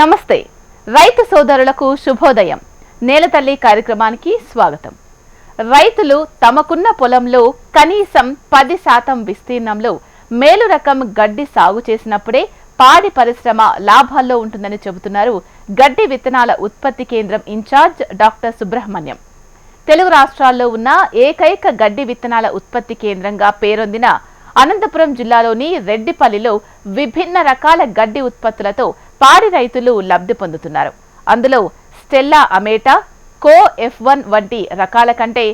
నమస్తే. రైతు సోదరులకు శుభోదయం. నేలతల్లి కార్యక్రమానికి స్వాగతం. రైతులు తమకున్న పొలంలో కనీసం పది శాతం విస్తీర్ణంలో మేలు రకం గడ్డి సాగు చేసినప్పుడే పాడి పరిశ్రమ లాభాల్లో ఉంటుందని చెబుతున్నారు గడ్డి విత్తనాల ఉత్పత్తి కేంద్రం ఇన్ఛార్జ్ డాక్టర్ సుబ్రహ్మణ్యం. తెలుగు రాష్ట్రాల్లో ఉన్న ఏకైక గడ్డి విత్తనాల ఉత్పత్తి కేంద్రంగా పేరొందిన అనంతపురం జిల్లాలోని రెడ్డిపల్లిలో విభిన్న రకాల గడ్డి ఉత్పత్తులతో పాడి రైతులు లబ్ధి పొందుతున్నారు. అందులో స్టెల్లా అమేటా కో ఎఫ్ వన్ వంటి రకాల కంటే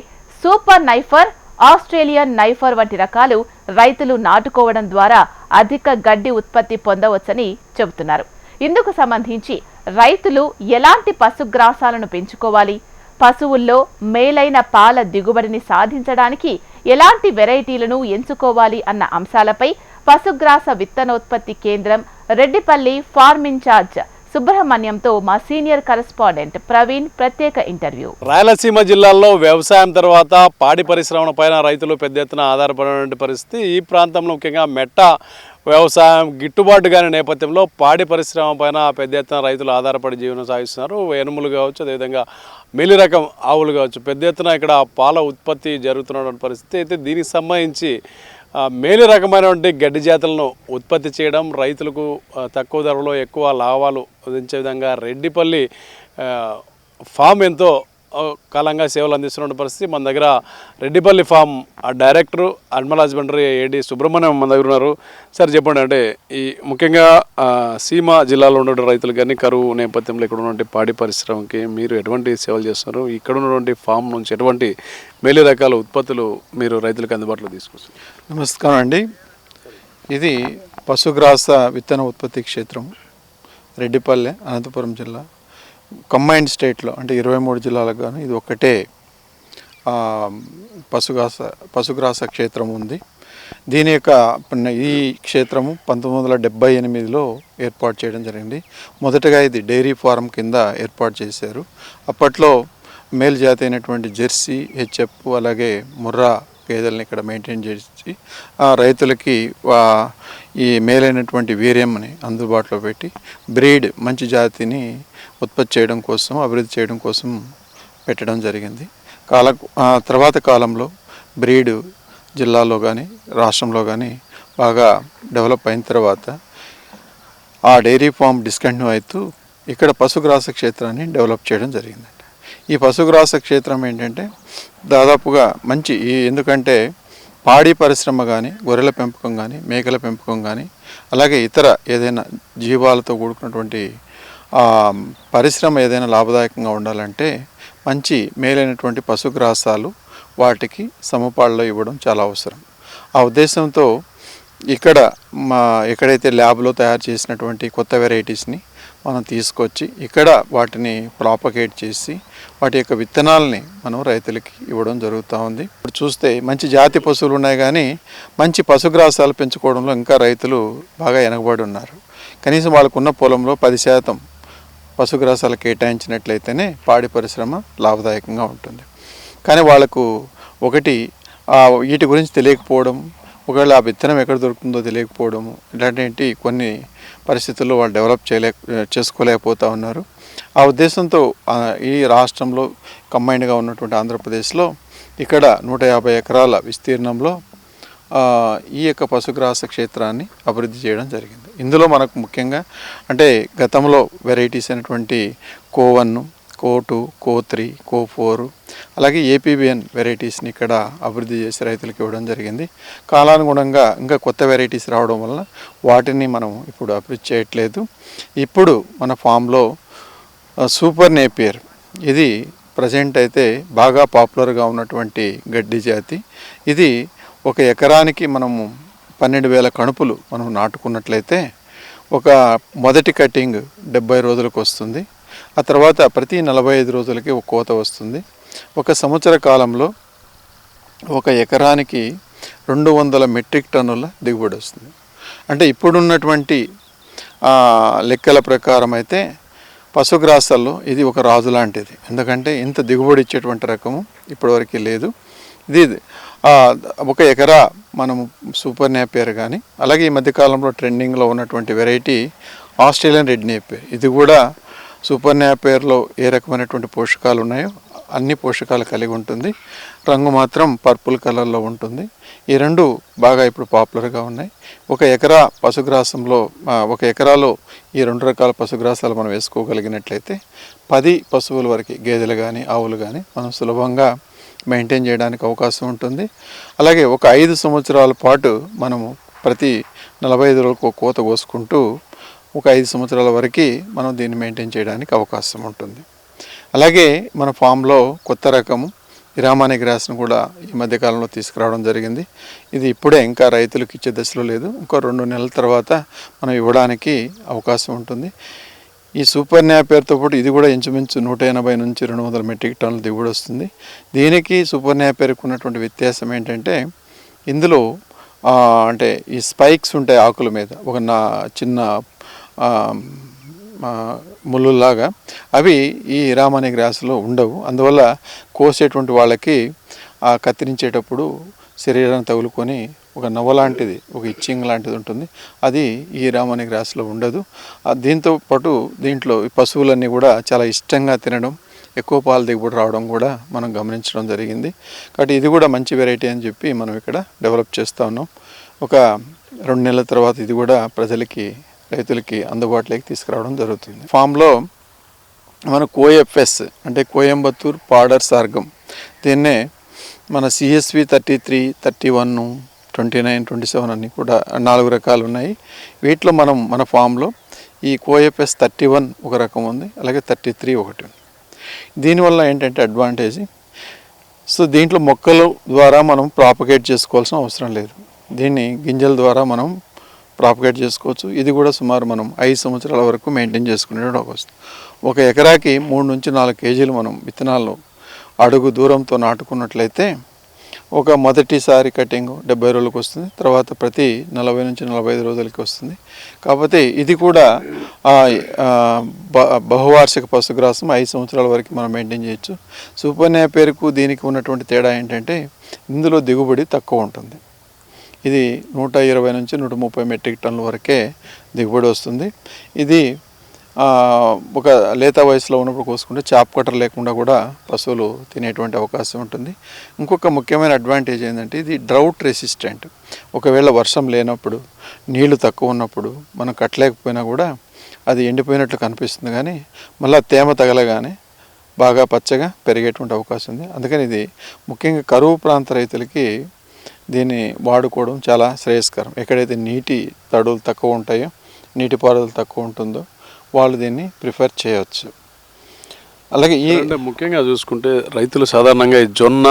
సూపర్ నైఫర్ ఆస్ట్రేలియన్ నైఫర్ వంటి రకాలు రైతులు నాటుకోవడం ద్వారా అధిక గడ్డి ఉత్పత్తి పొందవచ్చని చెబుతున్నారు. ఇందుకు సంబంధించి రైతులు ఎలాంటి పశుగ్రాసాలను పెంచుకోవాలి? పశువుల్లో మేలైన పాల దిగుబడిని సాధించడానికి ఎలాంటి వెరైటీలను ఎంచుకోవాలి అన్న అంశాలపై పశుగ్రాస విత్తనోత్పత్తి కేంద్రం రెడ్డిపల్లి ఫార్మ్ ఇన్ఛార్జ్ సుబ్రహ్మణ్యంతో మా సీనియర్ కరెస్పాండెంట్ ప్రవీణ్ ప్రత్యేక ఇంటర్వ్యూ. రాయలసీమ జిల్లాల్లో వ్యవసాయం తర్వాత పాడి పరిశ్రమల పైన రైతులు పెద్ద ఎత్తున ఆధారపడినటువంటి పరిస్థితి ఈ ప్రాంతంలో ముఖ్యంగా మెట్ట వ్యవసాయం గిట్టుబాటు కాని నేపథ్యంలో పాడి పరిశ్రమ పైన పెద్ద ఎత్తున రైతులు ఆధారపడి జీవనం సాగిస్తున్నారు. ఎనుములు కావచ్చు అదేవిధంగా మిలి రకం ఆవులు కావచ్చు. పెద్ద ఎత్తున ఇక్కడ పాల ఉత్పత్తి జరుగుతున్నటువంటి పరిస్థితి అయితే దీనికి సంబంధించి మేలు రకమైనటువంటి గడ్డి జాతులను ఉత్పత్తి చేయడం రైతులకు తక్కువ ధరలో ఎక్కువ లాభాలు అందించే విధంగా రెడ్డిపల్లి ఫామ్ ఎంతో కాలంగా సేవలు అందిస్తున్న పరిస్థితి. మన దగ్గర రెడ్డిపల్లి ఫామ్ ఆ director animal husbandry AD Subrahmanyam మన దగ్గర ఉన్నారు. సార్ చెప్పండి అంటే ఈ ముఖ్యంగా సీమ జిల్లాలో ఉన్న రైతులు కానీ కరువు నేపథ్యంలో ఇక్కడ ఉన్నటువంటి పాడి పరిశ్రమకి మీరు ఎటువంటి సేవలు చేస్తున్నారు? ఇక్కడ ఉన్నటువంటి ఫామ్ నుంచి ఎటువంటి మేలు రకాల ఉత్పత్తులు మీరు రైతులకు అందుబాటులో తీసుకొస్తారు నమస్కారం అండి. ఇది పశుగ్రాస విత్తన ఉత్పత్తి క్షేత్రం రెడ్డిపల్లె అనంతపురం జిల్లా. కంబైన్డ్ స్టేట్లో అంటే ఇరవై మూడు జిల్లాలకు గాను ఇది ఒక్కటే పశుగ్రాస పశుగ్రాస క్షేత్రం ఉంది. దీని యొక్క ఈ క్షేత్రము పంతొమ్మిది వందల డెబ్బై ఎనిమిదిలో ఏర్పాటు చేయడం జరిగింది. మొదటగా ఇది డైరీ ఫారం కింద ఏర్పాటు చేశారు. అప్పట్లో మేలు జాతి అయినటువంటి జెర్సీ హెచ్ఎఫ్ అలాగే ముర్రా గేదెలను ఇక్కడ మెయింటైన్ చేసి ఆ రైతులకి ఈ మేలైనటువంటి వీర్యంని అందుబాటులో పెట్టి బ్రీడ్ మంచి జాతిని ఉత్పత్తి చేయడం కోసం అభివృద్ధి చేయడం కోసం పెట్టడం జరిగింది. కాల ఆ తర్వాత కాలంలో బ్రీడ్ జిల్లాలో కానీ రాష్ట్రంలో కానీ బాగా డెవలప్ అయిన తర్వాత ఆ డైరీ ఫామ్ డిస్కంటిన్యూ అవుతూ ఇక్కడ పశుగ్రాస క్షేత్రాన్ని డెవలప్ చేయడం జరిగింది ఈ పశుగ్రాస క్షేత్రం ఏంటంటే దాదాపుగా మంచి ఈ ఎందుకంటే పాడి పరిశ్రమ కానీ గొర్రెల పెంపకం కానీ మేకల పెంపకం కానీ అలాగే ఇతర ఏదైనా జీవాలతో కూడుకున్నటువంటి పరిశ్రమ ఏదైనా లాభదాయకంగా ఉండాలంటే మంచి మేలైనటువంటి పశుగ్రాసాలు వాటికి సమపాళ్ళలో ఇవ్వడం చాలా అవసరం. ఆ ఉద్దేశంతో ఇక్కడ మా ఎక్కడైతే ల్యాబ్లో తయారు చేసినటువంటి కొత్త వెరైటీస్ని మనం తీసుకొచ్చి ఇక్కడ వాటిని ప్రాపగేట్ చేసి వాటి యొక్క విత్తనాలని మనం రైతులకి ఇవ్వడం జరుగుతూ ఉంది. ఇప్పుడు చూస్తే మంచి జాతి పశువులు ఉన్నాయి కానీ మంచి పశుగ్రాసాలు పెంచుకోవడంలో ఇంకా రైతులు బాగా వెనకబడి ఉన్నారు. కనీసం వాళ్ళకున్న పొలంలో పది శాతం పశుగ్రాసాలు కేటాయించినట్లయితేనే పాడి పరిశ్రమ లాభదాయకంగా ఉంటుంది. కానీ వాళ్ళకు ఒకటి వీటి గురించి తెలియకపోవడం ఒకవేళ ఆ విత్తనం ఎక్కడ దొరుకుతుందో తెలియకపోవడము ఇలాంటి కొన్ని పరిస్థితుల్లో వాళ్ళు డెవలప్ చేయలే చేసుకోలేకపోతూ ఉన్నారు. ఆ ఉద్దేశంతో ఈ రాష్ట్రంలో కంబైన్డ్గా ఉన్నటువంటి ఆంధ్రప్రదేశ్లో ఇక్కడ నూట యాభై ఎకరాల విస్తీర్ణంలో ఈ యొక్క పశుగ్రాస క్షేత్రాన్ని అభివృద్ధి చేయడం జరిగింది. ఇందులో మనకు ముఖ్యంగా అంటే గతంలో వెరైటీస్ అయినటువంటి CO one CO two CO three CO four అలాగే ఏపీబిఎన్ వెరైటీస్ని ఇక్కడ అభివృద్ధి చేసి రైతులకు ఇవ్వడం జరిగింది. కాలానుగుణంగా ఇంకా కొత్త వెరైటీస్ రావడం వలన వాటిని మనం ఇప్పుడు అభివృద్ధి చేయట్లేదు. ఇప్పుడు మన ఫామ్లో సూపర్ నేపియర్ ఇది ప్రజెంట్ అయితే బాగా పాపులర్గా ఉన్నటువంటి గడ్డి జాతి. ఇది ఒక ఎకరానికి మనము పన్నెండు వేల కణుపులు మనం నాటుకున్నట్లయితే ఒక మొదటి కటింగ్ డెబ్బై రోజులకు వస్తుంది. ఆ తర్వాత ప్రతి నలభై ఐదు రోజులకి ఒక కోత వస్తుంది. ఒక సంవత్సర కాలంలో ఒక ఎకరానికి రెండు వందల మెట్రిక్ టన్నుల దిగుబడి వస్తుంది. అంటే ఇప్పుడున్నటువంటి లెక్కల ప్రకారం అయితే పశుగ్రాసాల్లో ఇది ఒక రాజు లాంటిది. ఎందుకంటే ఇంత దిగుబడి ఇచ్చేటువంటి రకము ఇప్పటివరకు లేదు. ఇది ఒక ఎకరా మనము సూపర్ నేపియర్ కానీ అలాగే ఈ మధ్యకాలంలో ట్రెండింగ్లో ఉన్నటువంటి వెరైటీ ఆస్ట్రేలియన్ రెడ్ నేపేర్ ఇది కూడా సూపర్ నేపేర్లో ఏ రకమైనటువంటి పోషకాలు ఉన్నాయో అన్ని పోషకాలు కలిగి ఉంటుంది. రంగు మాత్రం పర్పుల్ కలర్లో ఉంటుంది. ఈ రెండు బాగా ఇప్పుడు పాపులర్గా ఉన్నాయి. ఒక ఎకరా పశుగ్రాసంలో ఒక ఎకరాలో ఈ రెండు రకాల పశుగ్రాసాలు మనం వేసుకోగలిగినట్లయితే పది పశువుల వరకు గేదెలు కానీ ఆవులు కానీ మనం సులభంగా మెయింటైన్ చేయడానికి అవకాశం ఉంటుంది. అలాగే ఒక ఐదు సంవత్సరాల పాటు మనము ప్రతి నలభై ఐదు రోజులకు ఒక కోత కోసుకుంటూ ఒక ఐదు సంవత్సరాల వరకు మనం దీన్ని మెయింటైన్ చేయడానికి అవకాశం ఉంటుంది. అలాగే మన ఫామ్లో కొత్త రకము ఇరామాని గ్రాస్ను కూడా ఈ మధ్యకాలంలో తీసుకురావడం జరిగింది. ఇది ఇప్పుడే ఇంకా రైతులకు ఇచ్చే దశలో లేదు. ఇంకో రెండు నెలల తర్వాత మనం ఇవ్వడానికి అవకాశం ఉంటుంది. ఈ సూపర్ న్యాపేర్తో పాటు ఇది కూడా ఇంచుమించు నూట ఎనభై నుంచి రెండు వందల మెట్రిక్ టన్నుల దిగుబడి వస్తుంది. దీనికి సూపర్ న్యాపేర్కి ఉన్నటువంటి వ్యత్యాసం ఏంటంటే ఇందులో అంటే ఈ స్పైక్స్ ఉంటాయి ఆకుల మీద ఒక నా చిన్న ముళ్ళులాగా అవి ఈ రామనే గ్రాసులో ఉండవు. అందువల్ల కోసేటువంటి వాళ్ళకి కత్తిరించేటప్పుడు శరీరాన్ని తగులుకొని ఒక నవ్వ లాంటిది ఒక ఇచ్చింగ్ లాంటిది ఉంటుంది. అది ఈ రామని గ్రాస్లో ఉండదు. దీంతో పాటు దీంట్లో ఈ పశువులన్నీ కూడా చాలా ఇష్టంగా తినడం ఎక్కువ పాలు దిగుబడి రావడం కూడా మనం గమనించడం జరిగింది. కాబట్టి ఇది కూడా మంచి వెరైటీ అని చెప్పి మనం ఇక్కడ డెవలప్ చేస్తూ ఉన్నాం. ఒక రెండు నెలల తర్వాత ఇది కూడా ప్రజలకి రైతులకి అందుబాటులోకి తీసుకురావడం జరుగుతుంది. ఫామ్లో మన కోఎఫ్ఎస్ అంటే కోయంబత్తూర్ పాడర్ సార్గం దీన్నే మన CSV thirty three thirty one twenty nine twenty seven అన్నీ కూడా నాలుగు రకాలు ఉన్నాయి. వీటిలో మనం మన ఫామ్లో ఈ కోఎఫ్ఎస్ థర్టీ వన్ ఒక రకం ఉంది అలాగే థర్టీ త్రీ ఒకటి ఉంది. దీనివల్ల ఏంటంటే అడ్వాంటేజ్. సో దీంట్లో మొక్కల ద్వారా మనం ప్రాపగేట్ చేసుకోవాల్సిన అవసరం లేదు. దీన్ని గింజల ద్వారా మనం ప్రాపగేట్ చేసుకోవచ్చు. ఇది కూడా సుమారు మనం ఐదు సంవత్సరాల వరకు మెయింటైన్ చేసుకునే వస్తుంది ఒక ఎకరాకి మూడు నుంచి నాలుగు కేజీలు మనం విత్తనాలు అడుగు దూరంతో నాటుకున్నట్లయితే ఒక మొదటిసారి కటింగ్ డెబ్బై రోజులకు వస్తుంది తర్వాత ప్రతి నలభై నుంచి నలభై ఐదు రోజులకి వస్తుంది. కాకపోతే ఇది కూడా బహువార్షిక పశుగ్రాసం ఐదు సంవత్సరాల వరకు మనం మెయింటైన్ చేయొచ్చు. సూపర్ పేరుకు దీనికి ఉన్నటువంటి తేడా ఏంటంటే ఇందులో దిగుబడి తక్కువ ఉంటుంది. ఇది నూట ఇరవై నుంచి నూట ముప్పై మెట్రిక్ టన్నుల వరకే దిగుబడి వస్తుంది. ఇది ఒక లేత వయసులో ఉన్నప్పుడు కోసుకుంటే చాప్ కట్టర్ లేకుండా కూడా పశువులు తినేటువంటి అవకాశం ఉంటుంది. ఇంకొక ముఖ్యమైన అడ్వాంటేజ్ ఏంటంటే ఇది డ్రౌట్ రెసిస్టెంట్ ఒకవేళ వర్షం లేనప్పుడు నీళ్ళు తక్కువ ఉన్నప్పుడు మనం కట్టలేకపోయినా కూడా అది ఎండిపోయినట్లు కనిపిస్తుంది కానీ మళ్ళీ తేమ తగలగానే బాగా పచ్చగా పెరిగేటువంటి అవకాశం ఉంది. అందుకని ఇది ముఖ్యంగా కరువు ప్రాంత రైతులకి దీన్ని వాడుకోవడం చాలా శ్రేయస్కరం. ఎక్కడైతే నీటి తడులు తక్కువ ఉంటాయో నీటిపారుదల తక్కువ ఉంటుందో వాళ్ళు దీన్ని ప్రిఫర్ చేయవచ్చు అలాగే ఈ ముఖ్యంగా చూసుకుంటే రైతులు సాధారణంగా ఈ జొన్న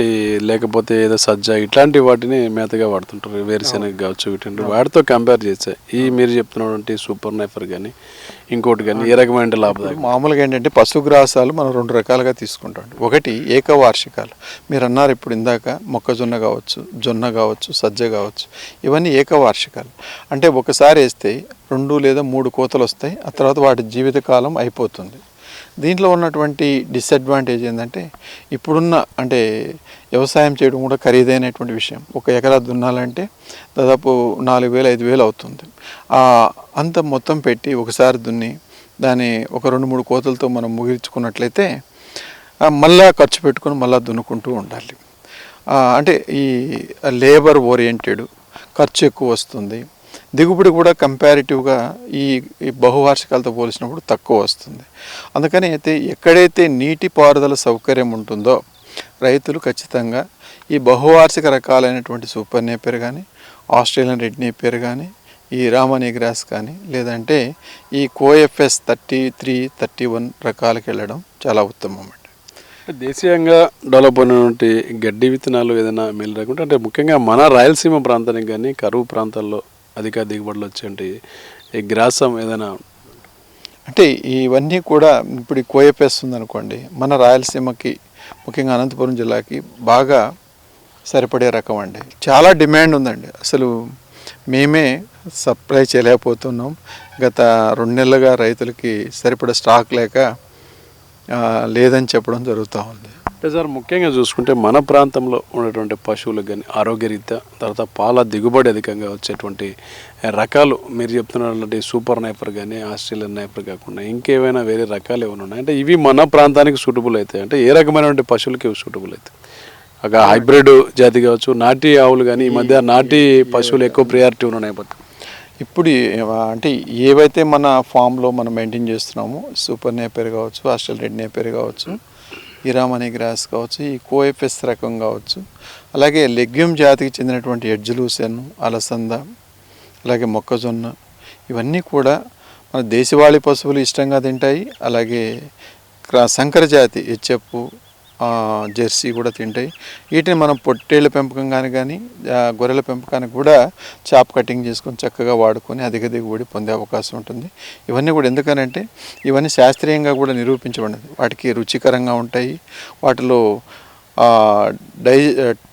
ఈ లేకపోతే ఏదో సజ్జ ఇట్లాంటి వాటిని మేతగా వాడుతుంటారు. వేరుశెనగ కావచ్చు ఇటువంటి వాటితో కంపేర్ చేస్తే ఈ మీరు చెప్తున్నటువంటి సూపర్ నైఫర్ కానీ ఇంకోటి కానీ ఏ రకమైన లాభదాయకం. మామూలుగా ఏంటంటే పశుగ్రాసాలు మనం రెండు రకాలుగా తీసుకుంటాం. ఒకటి ఏకవార్షికాలు. మీరు అన్నారు ఇప్పుడు ఇందాక మొక్కజొన్న కావచ్చు జొన్న కావచ్చు సజ్జ కావచ్చు ఇవన్నీ ఏకవార్షికాలు. అంటే ఒకసారి వేస్తే రెండు లేదా మూడు కోతలు వస్తాయి ఆ తర్వాత వాటి జీవితకాలం అయిపోతుంది. దీంట్లో ఉన్నటువంటి డిసడ్వాంటేజ్ ఏంటంటే ఇప్పుడున్న అంటే వ్యవసాయం చేయడం కూడా ఖరీదైనటువంటి విషయం. ఒక ఎకరా దున్నాలంటే దాదాపు నాలుగు వేలు ఐదు వేలు అవుతుంది. అంత మొత్తం పెట్టి ఒకసారి దున్ని దాన్ని ఒక రెండు మూడు కోతలతో మనం ముగించుకున్నట్లయితే మళ్ళా ఖర్చు పెట్టుకొని మళ్ళా దున్నుకుంటూ ఉండాలి. అంటే ఈ లేబర్ ఓరియంటెడ్ ఖర్చు ఎక్కువ వస్తుంది. దిగుబడి కూడా కంపారిటివ్గా ఈ ఈ బహువార్షికాలతో పోల్చినప్పుడు తక్కువ వస్తుంది. అందుకని అయితే ఎక్కడైతే నీటి పారుదల సౌకర్యం ఉంటుందో రైతులు ఖచ్చితంగా ఈ బహువార్షిక రకాలైనటువంటి సూపర్ నేపేర్ కానీ ఆస్ట్రేలియన్ రెడ్ నేపేర్ కానీ ఈ రామనీ గ్రాస్ కానీ లేదంటే ఈ CoFS thirty three thirty one రకాలకు వెళ్ళడం చాలా ఉత్తమం అండి. దేశీయంగా డెవలప్ అయినటువంటి గడ్డి విత్తనాలు ఏదైనా మేలు రాకుంటే అంటే ముఖ్యంగా మన రాయలసీమ ప్రాంతానికి కానీ కరువు ప్రాంతాల్లో అధిక దిగుబడులు వచ్చేయండి ఈ గ్రాసం ఏదైనా అంటే ఇవన్నీ కూడా ఇప్పుడు కోయపేస్తుంది అనుకోండి మన రాయలసీమకి ముఖ్యంగా అనంతపురం జిల్లాకి బాగా సరిపడే రకం అండి. చాలా డిమాండ్ ఉందండి. అసలు మేమే సప్లై చేయలేకపోతున్నాం. గత రెండు నెలలుగా రైతులకి సరిపడే స్టాక్ లేక లేదని చెప్పడం జరుగుతూ ఉంది. అంటే సార్ ముఖ్యంగా చూసుకుంటే మన ప్రాంతంలో ఉన్నటువంటి పశువులకు కానీ ఆరోగ్యరీత్యా తర్వాత పాల దిగుబడి అధికంగా వచ్చేటువంటి రకాలు మీరు చెప్తున్నటువంటి సూపర్ నైపర్ కానీ ఆస్ట్రేలియన్ నైపర్ కాకుండా ఇంకేమైనా వేరే రకాలు ఏమైనా ఉన్నాయి? అంటే ఇవి మన ప్రాంతానికి సూటబుల్ అవుతాయి. అంటే ఏ రకమైనటువంటి పశువులకి ఇవి సూటబుల్ అవుతాయి? ఒక హైబ్రిడ్ జాతి కావచ్చు నాటి ఆవులు కానీ ఈ మధ్య నాటి పశువులు ఎక్కువ ప్రియారిటీ ఉన్న నేపథ్యం. ఇప్పుడు అంటే ఏవైతే మన ఫామ్లో మనం మెయింటైన్ చేస్తున్నామో సూపర్ నేపేర్ కావచ్చు ఆస్ట్రల్ రెడ్ నేపేర్ కావచ్చు ఇరామనీ గ్రాస్ కావచ్చు ఈ కోఎఫ్ఎస్ రకం కావచ్చు. అలాగే లెగ్యూమ్ జాతికి చెందినటువంటి ఎడ్జులూసెన్ అలసంద అలాగే మొక్కజొన్న ఇవన్నీ కూడా మన దేశవాళీ పశువులు ఇష్టంగా తింటాయి. అలాగే క్రా- సంకర జాతి హెచ్ఎఫ్ జెర్సీ కూడా తింటాయి. వీటిని మనం పొట్టేళ్ళ పెంపకం కానీ గొర్రెల పెంపకానికి కూడా చాప్ కటింగ్ చేసుకొని చక్కగా వాడుకొని అధిక దిగుబడి పొందే అవకాశం ఉంటుంది. ఇవన్నీ కూడా ఎందుకనంటే ఇవన్నీ శాస్త్రీయంగా కూడా నిరూపించబడినది వాటికి రుచికరంగా ఉంటాయి. వాటిలో డై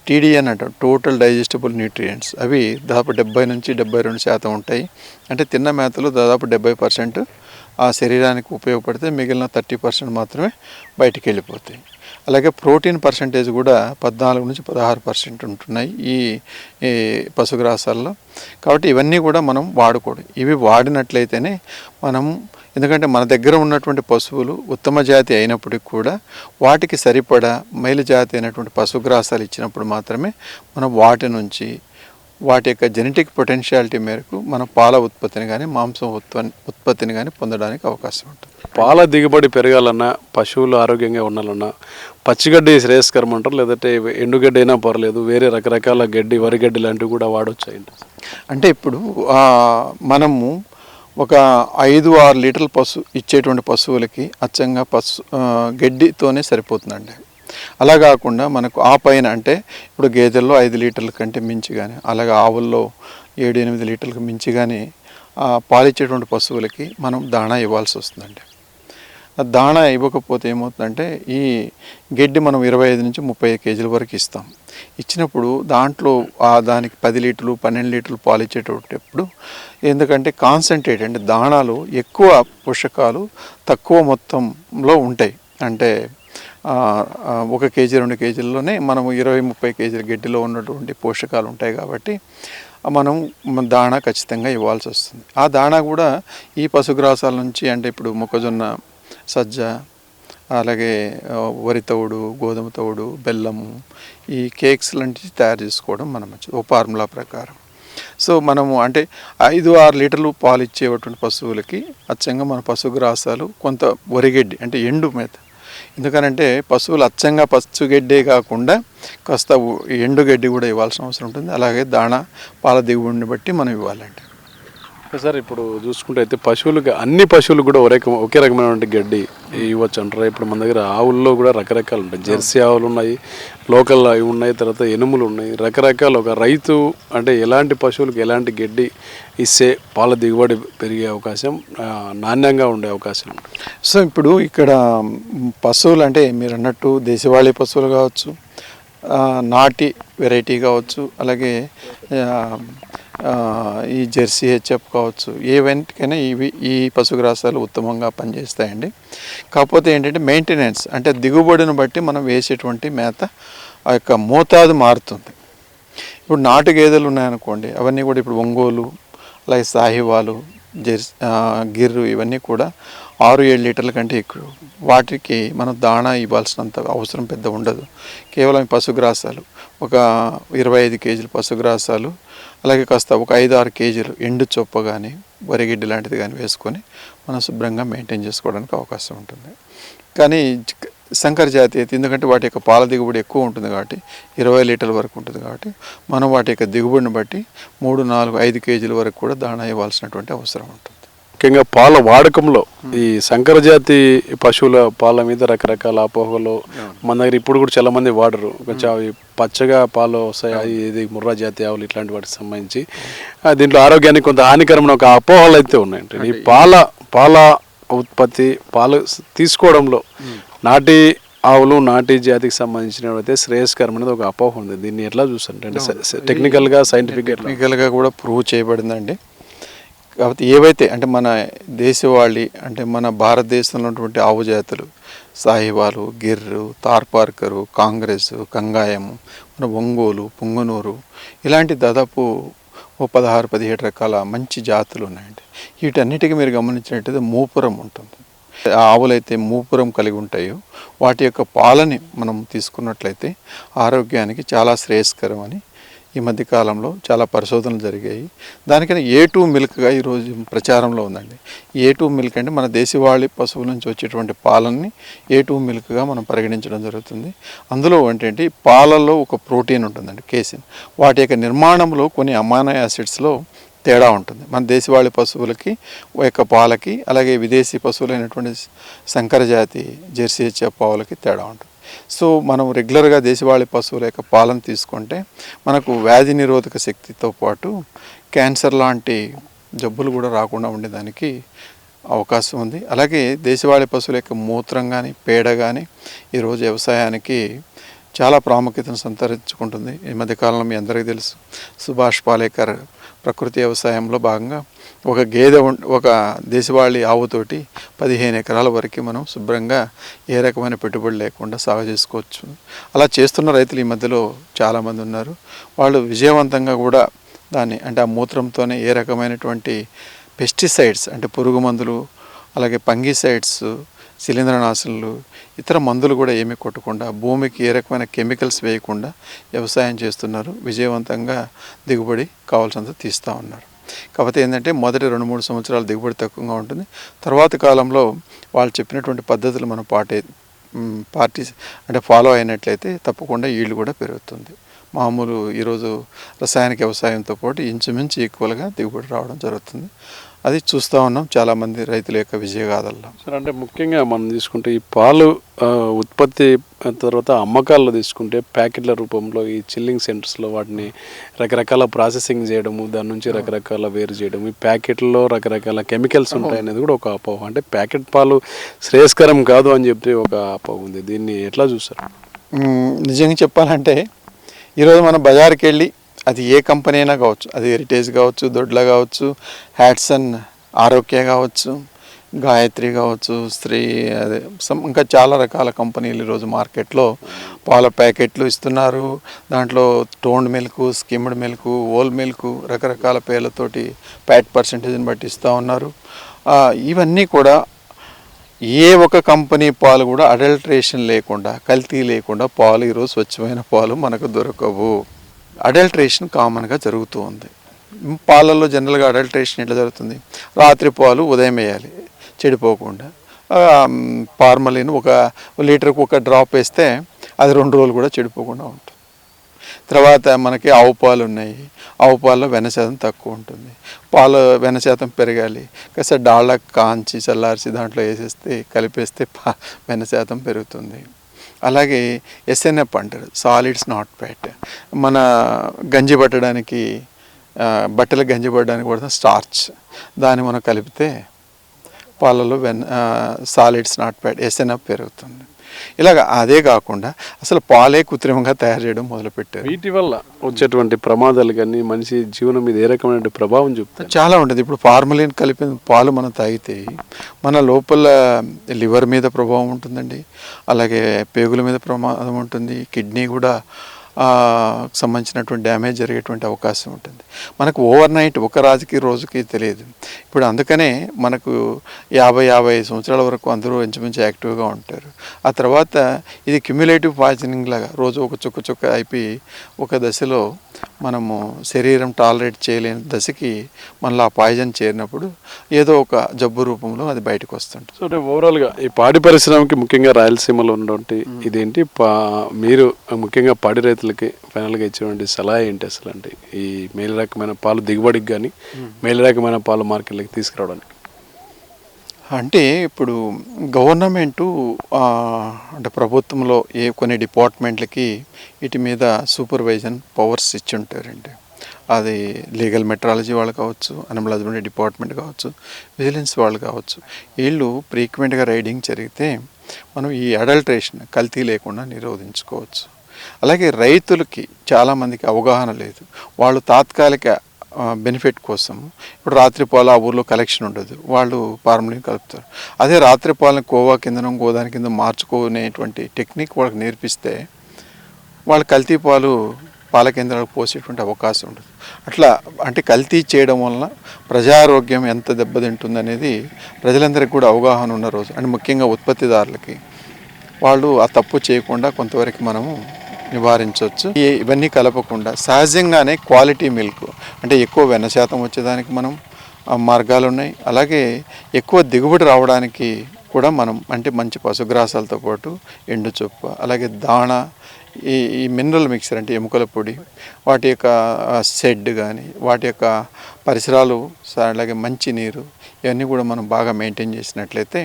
టీడీఎన్ అంట టోటల్ డైజెస్టబుల్ న్యూట్రియంట్స్ అవి దాదాపు డెబ్బై నుంచి డెబ్బై రెండు శాతం ఉంటాయి. అంటే తిన్న మేతలో దాదాపు డెబ్బై పర్సెంట్ ఆ శరీరానికి ఉపయోగపడితే మిగిలిన థర్టీ పర్సెంట్ మాత్రమే బయటికి వెళ్ళిపోతాయి. అలాగే ప్రోటీన్ పర్సంటేజ్ కూడా పద్నాలుగు నుంచి పదహారు పర్సెంట్ ఉంటున్నాయి ఈ ఈ పశుగ్రాసాల్లో. కాబట్టి ఇవన్నీ కూడా మనం వాడకూడదు ఇవి వాడినట్లయితేనే మనం ఎందుకంటే మన దగ్గర ఉన్నటువంటి పశువులు ఉత్తమ జాతి అయినప్పటికీ కూడా వాటికి సరిపడా మేలు జాతి అయినటువంటి పశుగ్రాసాలు ఇచ్చినప్పుడు మాత్రమే మనం వాటి నుంచి వాటి యొక్క జెనెటిక్ పొటెన్షియాలిటీ మేరకు మనం పాల ఉత్పత్తిని కానీ మాంసం ఉత్పత్తి ఉత్పత్తిని కానీ పొందడానికి అవకాశం ఉంటుంది. పాల దిగుబడి పెరగాలన్నా పశువులు ఆరోగ్యంగా ఉండాలన్నా పచ్చిగడ్డి శ్రేయస్కరం అంటారు లేదంటే ఎండుగడ్డి అయినా పర్లేదు వేరే రకరకాల గడ్డి వరిగడ్డి లాంటివి కూడా వాడవచ్చు ఏంటి? అంటే ఇప్పుడు మనము ఒక ఐదు ఆరు లీటర్ల పశు ఇచ్చేటువంటి పశువులకి అచ్చంగా పశు గడ్డితోనే సరిపోతుందండి. అలా కాకుండా మనకు ఆ పైన అంటే ఇప్పుడు గేదెల్లో ఐదు లీటర్ల కంటే మించి కానీ అలాగే ఆవుల్లో ఏడు ఎనిమిది లీటర్లకు మించి కానీ పాలిచ్చేటువంటి పశువులకి మనం దాణా ఇవ్వాల్సి వస్తుందండి. దాణా ఇవ్వకపోతే ఏమవుతుందంటే ఈ గడ్డి మనం ఇరవై ఐదు నుంచి ముప్పై కేజీల వరకు ఇస్తాం. ఇచ్చినప్పుడు దాంట్లో ఆ దానికి పది లీటర్లు పన్నెండు లీటర్లు పాలు ఇచ్చేటప్పుడు ఎందుకంటే కాన్సన్ట్రేట్ అంటే దాణాలు ఎక్కువ పోషకాలు తక్కువ మొత్తంలో ఉంటాయి. అంటే ఒక కేజీ రెండు కేజీల్లోనే మనం ఇరవై ముప్పై కేజీల గడ్డిలో ఉన్నటువంటి పోషకాలు ఉంటాయి కాబట్టి మనం దాణా ఖచ్చితంగా ఇవ్వాల్సి వస్తుంది. ఆ దాణా కూడా ఈ పశుగ్రాసాల నుంచి అంటే ఇప్పుడు మొక్కజొన్న సజ్జ అలాగే వరి తవుడు గోధుమ తవుడు బెల్లము ఈ కేక్స్ లాంటివి తయారు చేసుకోవడం మనం మంచిది. ఓ ఫార్ములా ప్రకారం. సో మనము అంటే ఐదు ఆరు లీటర్లు పాలు ఇచ్చేటువంటి పశువులకి అచ్చంగా మన పశుగ్రాసాలు కొంత వరిగడ్డి అంటే ఎండు మేత. ఎందుకనంటే పశువులు అచ్చంగా పచ్చుగడ్డే కాకుండా కాస్త ఎండుగడ్డి కూడా ఇవ్వాల్సిన అవసరం ఉంటుంది. అలాగే దాణ పాల దిగుబడిని బట్టి మనం ఇవ్వాలండి. సార్ ఇప్పుడు చూసుకుంటే అయితే పశువులకు అన్ని పశువులు కూడా ఒకే రకం- ఒకే రకమైనటువంటి గడ్డి ఇవ్వచ్చు అంటారు? ఇప్పుడు మన దగ్గర ఆవుల్లో కూడా రకరకాలు ఉంటాయి. జెర్సీ ఆవులు ఉన్నాయి లోకల్ అవి ఉన్నాయి తర్వాత ఎనుములు ఉన్నాయి. రకరకాల ఒక రైతు అంటే ఎలాంటి పశువులకు ఎలాంటి గడ్డి ఇస్తే పాల దిగుబడి పెరిగే అవకాశం నాణ్యంగా ఉండే అవకాశం సో ఇప్పుడు ఇక్కడ పశువులు అంటే మీరు అన్నట్టు దేశవాళీ పశువులు కావచ్చు నాటి వెరైటీ కావచ్చు అలాగే ఈ జెర్సీ హెచ్ఎఫ్ కావచ్చు ఏవన్నిటికైనా ఇవి ఈ పశుగ్రాసాలు ఉత్తమంగా పనిచేస్తాయండి. కాకపోతే ఏంటంటే మెయింటెనెన్స్ అంటే దిగుబడిని బట్టి మనం వేసేటువంటి మేత ఆ యొక్క మోతాదు మారుతుంది. ఇప్పుడు నాటు గేదెలు ఉన్నాయనుకోండి అవన్నీ కూడా ఇప్పుడు ఒంగోలు అలాగే సాహివాలు జెర్సీ గిర్రు ఇవన్నీ కూడా ఆరు ఏడు లీటర్ల కంటే ఎక్కువ. వాటికి మనం దాణా ఇవ్వాల్సినంత అవసరం పెద్ద ఉండదు. కేవలం పశుగ్రాసాలు ఒక ఇరవై ఐదు కేజీలు పశుగ్రాసాలు అలాగే కాస్త ఒక ఐదు ఆరు కేజీలు ఎండు చొప్ప కానీ వరిగిడ్డి లాంటిది కానీ వేసుకొని మనం శుభ్రంగా మెయింటైన్ చేసుకోవడానికి అవకాశం ఉంటుంది. కానీ జిక్- సంకర జాతి అయితే ఎందుకంటే వాటి యొక్క పాల దిగుబడి ఎక్కువ ఉంటుంది కాబట్టి ఇరవై లీటర్ల వరకు ఉంటుంది కాబట్టి మనం వాటి యొక్క దిగుబడిని బట్టి మూడు నాలుగు ఐదు కేజీల వరకు కూడా దాణా ఇవ్వాల్సినటువంటి అవసరం ఉంటుంది. ముఖ్యంగా పాల వాడకంలో ఈ సంకర జాతి పశువుల పాల మీద రకరకాల అపోహలు. మన దగ్గర ఇప్పుడు కూడా చాలా మంది వాడరు. కొంచెం అవి పచ్చగా పాలు వస్తాయి. ఇది ముర్రా జాతి ఆవులు ఇట్లాంటి వాటికి సంబంధించి. దీంట్లో ఆరోగ్యానికి కొంత హానికరమైన ఒక అపోహలు అయితే ఉన్నాయండి. ఈ పాల పాల ఉత్పత్తి పాలు తీసుకోవడంలో నాటి ఆవులు నాటి జాతికి సంబంధించిన అయితే శ్రేయస్కరమైనది ఒక అపోహ ఉంది. దీన్ని ఎట్లా చూస్తారు అంటే టెక్నికల్గా సైంటిఫిక్ టెక్నికల్గా కూడా ప్రూవ్ చేయబడిందండి. కాబట్టి ఏవైతే అంటే మన దేశవాళి అంటే మన భారతదేశంలో ఉన్నటువంటి ఆవు జాతులు సాహివాలు గిర్రు తార్పార్కరు కాంగ్రెస్ కంగాయము మన ఒంగోలు పుంగనూరు ఇలాంటి దాదాపు ఓ పదహారు పదిహేడు రకాల మంచి జాతులు ఉన్నాయండి. వీటన్నిటికీ మీరు గమనించినట్టయితే మూపురం ఉంటుంది. ఆవులైతే మూపురం కలిగి ఉంటాయో వాటి యొక్క పాలని మనం తీసుకున్నట్లయితే ఆరోగ్యానికి చాలా శ్రేయస్కరం అని ఈ మధ్య కాలంలో చాలా పరిశోధనలు జరిగాయి. దానికని ఏ టూ మిల్క్గా ఈరోజు ప్రచారంలో ఉందండి. ఏ టూ మిల్క్ అంటే మన దేశవాళీ పశువుల నుంచి వచ్చేటువంటి పాలని ఏ టూ మిల్క్గా మనం పరిగణించడం జరుగుతుంది. అందులో ఏంటంటే పాలలో పాలల్లో ఒక ప్రోటీన్ ఉంటుందండి కేసిన్. వాటి యొక్క నిర్మాణంలో కొన్ని అమానో యాసిడ్స్లో తేడా ఉంటుంది. మన దేశవాళీ పశువులకి యొక్క పాలకి అలాగే విదేశీ పశువులైనటువంటి శంకరజాతి జెర్సీ హెచ్ఎఫ్ ఆవులకి తేడా ఉంటుంది. సో మనం రెగ్యులర్గా దేశవాళీ పశువుల యొక్క పాలను తీసుకుంటే మనకు వ్యాధి నిరోధక శక్తితో పాటు క్యాన్సర్ లాంటి జబ్బులు కూడా రాకుండా ఉండేదానికి అవకాశం ఉంది. అలాగే దేశవాళీ పశువుల యొక్క మూత్రం కానీ పేడ కానీ ఈరోజు వ్యవసాయానికి చాలా ప్రాముఖ్యతను సంతరించుకుంటుంది. ఈ మధ్యకాలంలో మీ అందరికీ తెలుసు. సుభాష్ పాలేకర్ ప్రకృతి వ్యవసాయంలో భాగంగా ఒక గేదె ఒక దేశవాళీ ఆవుతోటి పదిహేను ఎకరాల వరకు మనం శుభ్రంగా ఏ రకమైన పెట్టుబడి లేకుండా సాగు చేసుకోవచ్చు. అలా చేస్తున్న రైతులు ఈ మధ్యలో చాలామంది ఉన్నారు. వాళ్ళు విజయవంతంగా కూడా దాన్ని అంటే ఆ మూత్రంతోనే ఏ రకమైనటువంటి పెస్టిసైడ్స్ అంటే పురుగు మందులు అలాగే పంగిసైడ్స్ శిలీంద్రనాశనలు ఇతర మందులు కూడా ఏమీ కొట్టకుండా భూమికి ఏ రకమైన కెమికల్స్ వేయకుండా వ్యవసాయం చేస్తున్నారు. విజయవంతంగా దిగుబడి కావాల్సినంత తీస్తూ ఉన్నారు. కాకపోతే ఏంటంటే మొదటి రెండు మూడు సంవత్సరాలు దిగుబడి తక్కువగా ఉంటుంది. తర్వాత కాలంలో వాళ్ళు చెప్పినటువంటి పద్ధతులు మనం పాటే పార్టీ అంటే ఫాలో అయినట్లయితే తప్పకుండా ఈల్డ్ కూడా పెరుగుతుంది. మామూలు ఈరోజు రసాయనిక వ్యవసాయంతో పాటు ఇంచుమించు ఈక్వల్గా దిగుబడి రావడం జరుగుతుంది. అది చూస్తూ ఉన్నాం. చాలామంది రైతుల యొక్క విజయగాథల్లో. సార్ అంటే ముఖ్యంగా మనం తీసుకుంటే ఈ పాలు ఉత్పత్తి తర్వాత అమ్మకాల్లో తీసుకుంటే ప్యాకెట్ల రూపంలో ఈ చిల్లింగ్ సెంటర్స్లో వాటిని రకరకాల ప్రాసెసింగ్ చేయడము దాని నుంచి రకరకాల వేరు చేయడము ఈ ప్యాకెట్లో రకరకాల కెమికల్స్ ఉంటాయి అనేది కూడా ఒక అపోహ. అంటే ప్యాకెట్ పాలు శ్రేయస్కరం కాదు అని చెప్పి ఒక అపోహ ఉంది. దీన్ని ఎట్లా చూస్తారు? నిజంగా చెప్పాలంటే ఈరోజు మనం బజార్కి వెళ్ళి అది ఏ కంపెనీ అయినా కావచ్చు అది హెరిటేజ్ కావచ్చు దొడ్ల కావచ్చు హ్యాట్సన్ ఆరోగ్య కావచ్చు గాయత్రి కావచ్చు స్త్రీ అదే ఇంకా చాలా రకాల కంపెనీలు ఈరోజు మార్కెట్లో పాల ప్యాకెట్లు ఇస్తున్నారు. దాంట్లో toned milk skimmed milk whole milk రకరకాల పేర్లతోటి ప్యాట్ పర్సంటేజ్ని బట్టి ఇస్తూ ఉన్నారు. ఇవన్నీ కూడా ఏ ఒక కంపెనీ పాలు కూడా అడల్ట్రేషన్ లేకుండా కల్తీ లేకుండా పాలు ఈరోజు స్వచ్ఛమైన పాలు మనకు దొరకవు. అడల్ట్రేషన్ కామన్గా జరుగుతూ ఉంది. పాలల్లో జనరల్గా అడల్ట్రేషన్ ఎట్లా జరుగుతుంది? రాత్రి పాలు ఉదయం వేయాలి చెడిపోకుండా. ఫార్మలిన్ ఒక లీటర్కి ఒక డ్రాప్ వేస్తే అది రెండు రోజులు కూడా చెడిపోకుండా ఉంటుంది. తర్వాత మనకి ఆవు పాలు ఉన్నాయి. ఆవు పాలలో వెన్న శాతం తక్కువ ఉంటుంది. పాలు వెన్న శాతం పెరగాలి. కాస్త డాళ్ళ కాంచి చల్లార్చి దాంట్లో వేసేస్తే కలిపేస్తే పా వెన్న శాతం పెరుగుతుంది. అలాగే ఎస్ఎన్ఎఫ్ అంటారు సాలిడ్స్ నాట్ ప్యాట్ మన గంజి పట్టడానికి బట్టలు గంజి పట్టడానికి కూడా స్టార్చ్ దాన్ని మనం కలిపితే పాలలో when solids not fat SNF పెరుగుతుంది. ఇలాగ అదే కాకుండా అసలు పాలే కృత్రిమంగా తయారు చేయడం మొదలుపెట్టారు. వీటి వల్ల వచ్చేటువంటి ప్రమాదాలు కానీ మనిషి జీవనం మీద ఏ రకమైన ప్రభావం చూపుతాయి? చాలా ఉంటుంది. ఇప్పుడు ఫార్మలిన్ కలిపిన పాలు మనం తాగితే మన లోపల లివర్ మీద ప్రభావం ఉంటుందండి. అలాగే పేగుల మీద ప్రమాదం ఉంటుంది. కిడ్నీ కూడా సంబంధించినటువంటి డ్యామేజ్ జరిగేటువంటి అవకాశం ఉంటుంది. మనకు ఓవర్ నైట్ ఒక రాజుకి రోజుకి తెలియదు. ఇప్పుడు అందుకనే మనకు యాభై యాభై సంవత్సరాల వరకు అందరూ ఇంచుమించు యాక్టివ్గా ఉంటారు. ఆ తర్వాత ఇది క్యుములేటివ్ పాయిజనింగ్ లాగా రోజు ఒక చుక్క చుక్క అయిపోయి ఒక దశలో మనము శరీరం టాలరేట్ చేయలేని దశకి మనలో ఆ పాయిజన్ చేరినప్పుడు ఏదో ఒక జబ్బు రూపంలో అది బయటకు వస్తుంటుంది. సో అంటే ఓవరాల్గా ఈ పాడి పరిశ్రమకి ముఖ్యంగా రాయలసీమలో ఉన్నటువంటి ఇదేంటి? పా మీరు ముఖ్యంగా పాడి రైతులకి ఫైనల్గా ఇచ్చేటువంటి సలహా ఏంటి అసలు అంటే? ఈ మేలు రకమైన పాలు దిగుబడికి కానీ మేలు రకమైన పాలు మార్కెట్లోకి తీసుకురావడానికి. అంటే ఇప్పుడు గవర్నమెంటు అంటే ప్రభుత్వంలో ఏ కొన్ని డిపార్ట్మెంట్లకి వీటి మీద సూపర్వైజన్ పవర్స్ ఇచ్చి ఉంటారండి. అది లీగల్ మెట్రాలజీ వాళ్ళు కావచ్చు అనిమల్ హస్బెండరీ డిపార్ట్మెంట్ కావచ్చు విజిలెన్స్ వాళ్ళు కావచ్చు. వీళ్ళు ఫ్రీక్వెంట్గా రైడింగ్ జరిగితే మనం ఈ అడల్ట్రేషన్ కల్తీ లేకుండా నిరోధించుకోవచ్చు. అలాగే రైతులకి చాలామందికి అవగాహన లేదు. వాళ్ళు తాత్కాలిక బెనిఫిట్ కోసం ఇప్పుడు రాత్రిపాలు ఆ ఊర్లో కలెక్షన్ ఉండదు. వాళ్ళు పార్మలిన్ కలుపుతారు. అదే రాత్రిపాలను కోవా కిందనం గోదాని కింద మార్చుకునేటువంటి టెక్నిక్ వాళ్ళకి నేర్పిస్తే వాళ్ళు కల్తీ పాలు పాల కేంద్రాలకు పోసేటువంటి అవకాశం ఉండదు. అట్లా అంటే కల్తీ చేయడం వలన ప్రజారోగ్యం ఎంత దెబ్బతింటుంది అనేది ప్రజలందరికీ కూడా అవగాహన ఉన్న రోజు. అండ్ ముఖ్యంగా ఉత్పత్తిదారులకి. వాళ్ళు ఆ తప్పు చేయకుండా కొంతవరకు మనము నివారించవచ్చు. ఇవన్నీ కలపకుండా సహజంగానే క్వాలిటీ మిల్క్ అంటే ఎక్కువ వెన్న శాతం వచ్చేదానికి మనం మార్గాలు ఉన్నాయి అలాగే ఎక్కువ దిగుబడి రావడానికి కూడా మనం అంటే మంచి పశుగ్రాసాలతో పాటు ఎండు చొప్ప అలాగే దాణ ఈ ఈ మినరల్ మిక్సర్ అంటే ఎముకల పొడి వాటి యొక్క షెడ్ కానీ వాటి యొక్క పరిసరాలు అలాగే మంచి నీరు ఇవన్నీ కూడా మనం బాగా మెయింటైన్ చేసినట్లయితే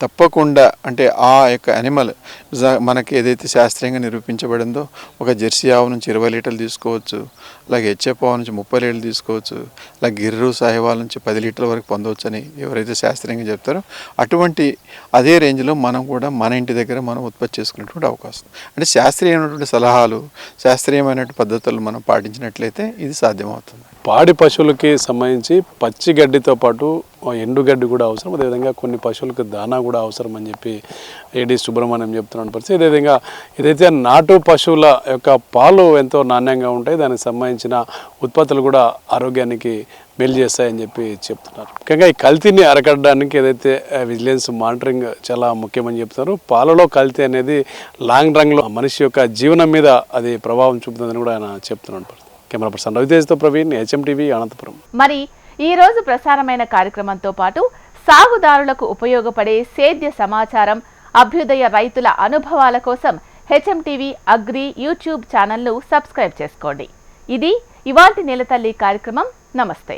తప్పకుండా అంటే ఆ యొక్క అనిమల్ మనకి ఏదైతే శాస్త్రీయంగా నిరూపించబడిందో ఒక జెర్సీ ఆవు నుంచి ఇరవై లీటర్లు తీసుకోవచ్చు అలాగే హెచ్ఎఫ్ ఆవు నుంచి ముప్పై లీటర్లు తీసుకోవచ్చు అలాగే గిర్రు సాహివాల నుంచి పది లీటర్ల వరకు పొందవచ్చు అని ఎవరైతే శాస్త్రీయంగా చెప్తారో అటువంటి అదే రేంజ్లో మనం కూడా మన ఇంటి దగ్గర మనం ఉత్పత్తి చేసుకునేటువంటి అవకాశం. అంటే శాస్త్రీయమైనటువంటి సలహాలు శాస్త్రీయమైనటువంటి పద్ధతులు మనం పాటించినట్లయితే ఇది సాధ్యమవుతుంది. పాడి పశువులకి సంబంధించి పచ్చి గడ్డితో పాటు ఎండుగడ్డి కూడా అవసరం. అదేవిధంగా కొన్ని పశువులకు దానా కూడా అవసరం అని చెప్పి ఏడి సుబ్రహ్మణ్యం చెప్తున్న పరిస్థితి. అదేవిధంగా ఏదైతే నాటు పశువుల యొక్క పాలు ఎంతో నాణ్యంగా ఉంటాయి దానికి సంబంధించిన ఉత్పత్తులు కూడా ఆరోగ్యానికి మేలు చేస్తాయని చెప్పి చెప్తున్నారు. ముఖ్యంగా ఈ కల్తీని అరకట్టడానికి ఏదైతే విజిలెన్స్ మానిటరింగ్ చాలా ముఖ్యమని చెప్తున్నారు. పాలలో కల్తీ అనేది లాంగ్ రన్లో మనిషి యొక్క జీవనం మీద అది ప్రభావం చూపుతుందని కూడా ఆయన చెప్తున్నాడు కెమెరా పర్సన్ రవితేజ్తో ప్రవీణ్ హెచ్ఎం టీవీ అనంతపురం. మరి ఈ రోజు ప్రసారమైన కార్యక్రమంతో పాటు సాగుదారులకు ఉపయోగపడే సేద్య సమాచారం అభ్యుదయ రైతుల అనుభవాల కోసం హెచ్ఎం టీవీ అగ్రి యూట్యూబ్ ఛానల్ను సబ్స్క్రైబ్ చేసుకోండి. ఇది ఇవాల్టి నెలతల్లి కార్యక్రమం. నమస్తే.